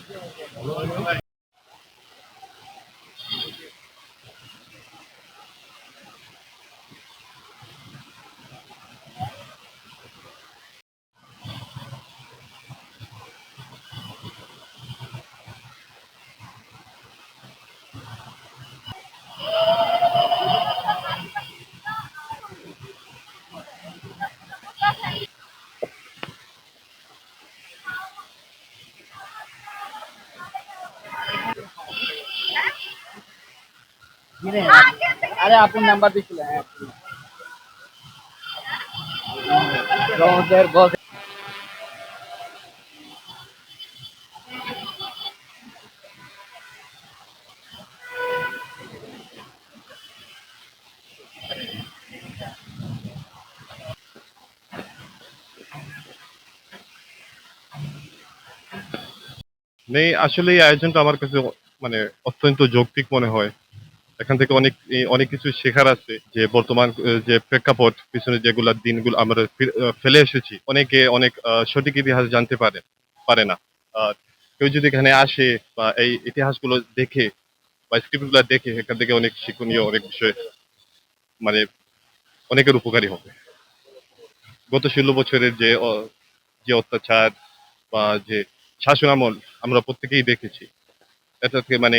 すごいね。আরে আপুর নাম্বার দিছিল হ্যাঁ। নেই আসলে এই আয়োজনটা আমার কাছে মানে অত্যন্ত যৌক্তিক মনে হয়। এখান থেকে অনেক অনেক কিছু শেখার আছে যে বর্তমান যে প্রেক্ষাপট, পিছনে যেগুলা দিনগুলো আমরা ফেলে এসেছি, অনেকে অনেক সঠিক ইতিহাস জানতে পারে পারে না। কেউ যদি এখানে আসে বা এই ইতিহাসগুলো দেখে বা স্ক্রিপ্টগুলো দেখে, এখান থেকে অনেক শিক্ষণীয় অনেক বিষয় মানে অনেকের উপকারী হবে। গত ষোলো বছরের যে যে অত্যাচার বা যে শাসন আমল আমরা প্রত্যেকেই দেখেছি এটা থেকে মানে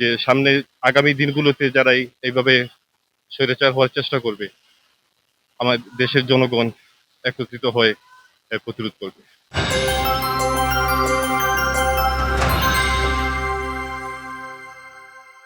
যে সামনে আগামী দিনগুলোতে যারাই এইভাবে স্বৈরাচার হওয়ার চেষ্টা করবে আমার দেশের জনগণ একত্রিত হয়ে প্রতিরোধ করবে।